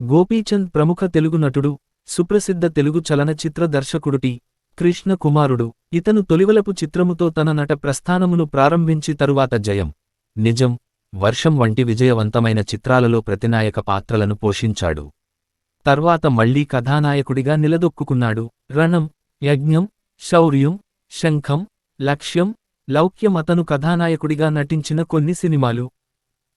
గోపీచంద్ ప్రముఖ తెలుగు నటుడు సుప్రసిద్ధ తెలుగు చలనచిత్ర దర్శకుడుటి కృష్ణ కుమారుడు ఇతను తొలివలపు చిత్రముతో తన నట ప్రస్థానమును ప్రారంభించి తరువాత జయం నిజం వర్షం వంటి విజయవంతమైన చిత్రాలలో ప్రతినాయక పాత్రలను పోషించాడు. తర్వాత మళ్ళీ కథానాయకుడిగా నిలదొక్కుకున్నాడు. రణం యజ్ఞం శౌర్యం శంఖం లక్ష్యం లౌక్యం అతను కథానాయకుడిగా నటించిన కొన్ని సినిమాలు.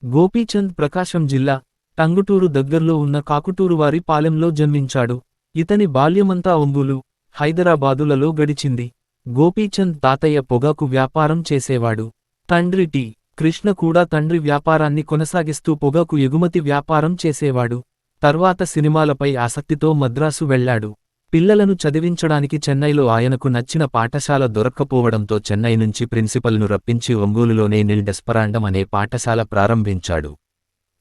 గోపీచంద్ ప్రకాశం జిల్లా టంగుటూరు దగ్గర్లో ఉన్న కాకుటూరువారి పాలెంలో జన్మించాడు. ఇతని బాల్యమంతా ఒంగులు హైదరాబాదులలో గడిచింది. గోపీచంద్ తాతయ్య పొగాకు వ్యాపారం చేసేవాడు. తండ్రి టి. కృష్ణ కూడా తండ్రి వ్యాపారాన్ని కొనసాగిస్తూ పొగాకు ఎగుమతి వ్యాపారం చేసేవాడు. తర్వాత సినిమాలపై ఆసక్తితో మద్రాసు వెళ్ళాడు పిల్లలను చదివించడానికి చెన్నైలో ఆయనకు నచ్చిన పాఠశాల దొరక్కపోవడంతో చెన్నై నుంచి ప్రిన్సిపల్ను రప్పించి ఒంగోలులోనే నిల్ డెస్పరాండం అనే పాఠశాల ప్రారంభించాడు.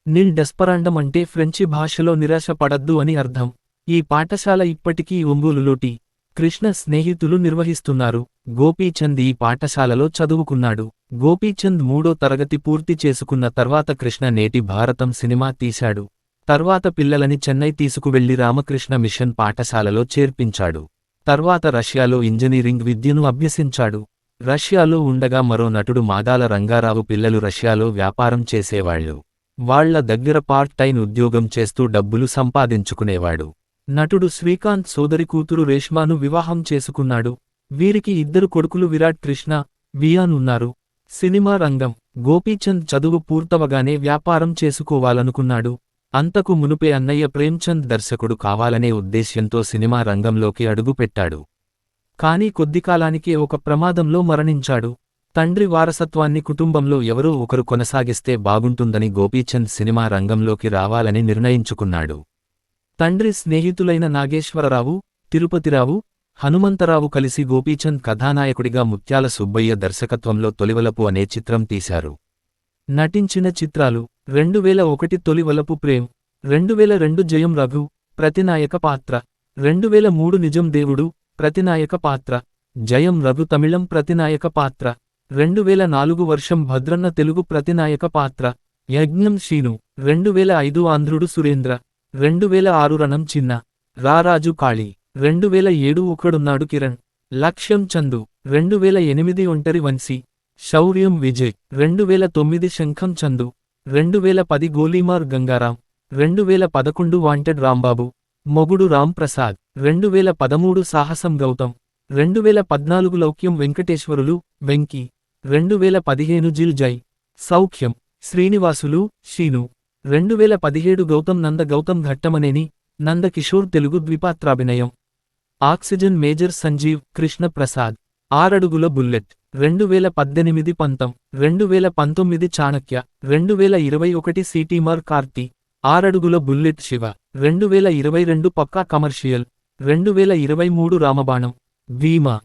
నిల్ డెస్పరాండం అంటే ఫ్రెంచి భాషలో నిరాశ పడద్దు అని అర్థం. ఈ పాఠశాల ఇప్పటికీ ఒంగోలులోటి కృష్ణ స్నేహితులు నిర్వహిస్తున్నారు. గోపీచంద్ ఈ పాఠశాలలో చదువుకున్నాడు. గోపీచంద్ మూడో తరగతి పూర్తి చేసుకున్న తర్వాత కృష్ణ నేటి భారతం సినిమా తీశాడు. తర్వాత పిల్లలని చెన్నై తీసుకువెళ్ళి రామకృష్ణ మిషన్ పాఠశాలలో చేర్పించాడు. తర్వాత రష్యాలో ఇంజనీరింగ్ విద్యను అభ్యసించాడు. రష్యాలో ఉండగా మరో నటుడు మాదాల రంగారావు పిల్లలు రష్యాలో వ్యాపారం చేసేవాళ్ళు వాళ్ళ దగ్గర పార్ట్ టైం ఉద్యోగం చేస్తూ డబ్బులు సంపాదించుకునేవాడు. నటుడు శ్రీకాంత్ సోదరి కూతురు రేష్మాను వివాహం చేసుకున్నాడు. వీరికి ఇద్దరు కొడుకులు విరాట్ కృష్ణ వియాన్ ఉన్నారు. సినిమా రంగం గోపీచంద్ చదువు పూర్తవగానే వ్యాపారం చేసుకోవాలనుకున్నాడు. అంతకు మునుపే అన్నయ్య ప్రేమ్చంద్ దర్శకుడు కావాలనే ఉద్దేశ్యంతో సినిమా రంగంలోకి అడుగుపెట్టాడు. కాని కొద్దికాలానికే ఒక ప్రమాదంలో మరణించాడు. తండ్రి వారసత్వాన్ని కుటుంబంలో ఎవరో ఒకరు కొనసాగిస్తే బాగుంటుందని గోపీచంద్ సినిమా రంగంలోకి రావాలని నిర్ణయించుకున్నాడు. తండ్రి స్నేహితులైన నాగేశ్వరరావు తిరుపతిరావు హనుమంతరావు కలిసి గోపీచంద్ కథానాయకుడిగా ముత్యాల సుబ్బయ్య దర్శకత్వంలో తొలివలపు అనే చిత్రం తీశారు. నటించిన చిత్రాలు రెండువేల ఒకటి తొలివలపు ప్రేమ్ రెండువేల రెండు జయం రఘు ప్రతినాయక పాత్ర రెండువేల మూడు నిజం దేవుడు ప్రతినాయక పాత్ర జయం రఘు తమిళం ప్రతినాయక పాత్ర రెండువేల నాలుగు వర్షం భద్రన్న తెలుగు ప్రతినాయక పాత్ర. యజ్ఞం శీను. రెండు వేల ఐదు ఆంధ్రుడు సురేంద్ర. రెండువేల ఆరు రణం చిన్న. రారాజు కాళీ. రెండువేల ఏడు ఒకడున్నాడు కిరణ్. లక్ష్యం చందు. రెండువేల ఎనిమిది ఒంటరి వంశీ. శౌర్యం విజయ్. రెండువేల తొమ్మిది శంఖం చందు. రెండువేల పది గోలీమార్ గంగారాం. రెండువేల పదకొండు వాంటెడ్ రాంబాబు. మొగుడు రామ్ ప్రసాద్ రెండువేల పదమూడు సాహసం గౌతమ్. రెండు వేల పద్నాలుగు లౌక్యం వెంకటేశ్వరులు వెంకి. రెండు వేల పదిహేను జిల్ జై. సౌఖ్యం. శ్రీనివాసులు షీను. రెండువేల పదిహేడు Gautam Nanda Gautam Ghattamaneni Nanda Kishore Telugu ద్విపాత్రాభినయం. Oxygen major Sanjeev Krishna Prasad Aaradugula Bullet. రెండు వేల పద్దెనిమిది పంతం. రెండు వేల పంతొమ్మిది చాణక్య. రెండు వేల ఇరవై ఒకటి సిటీమార్ కార్తి. ఆరడుగుల బుల్లెట్ శివ. రెండు వేల ఇరవై రెండు పక్కా కమర్షియల్. రెండు వేల ఇరవై మూడు రామబాణం. વીમા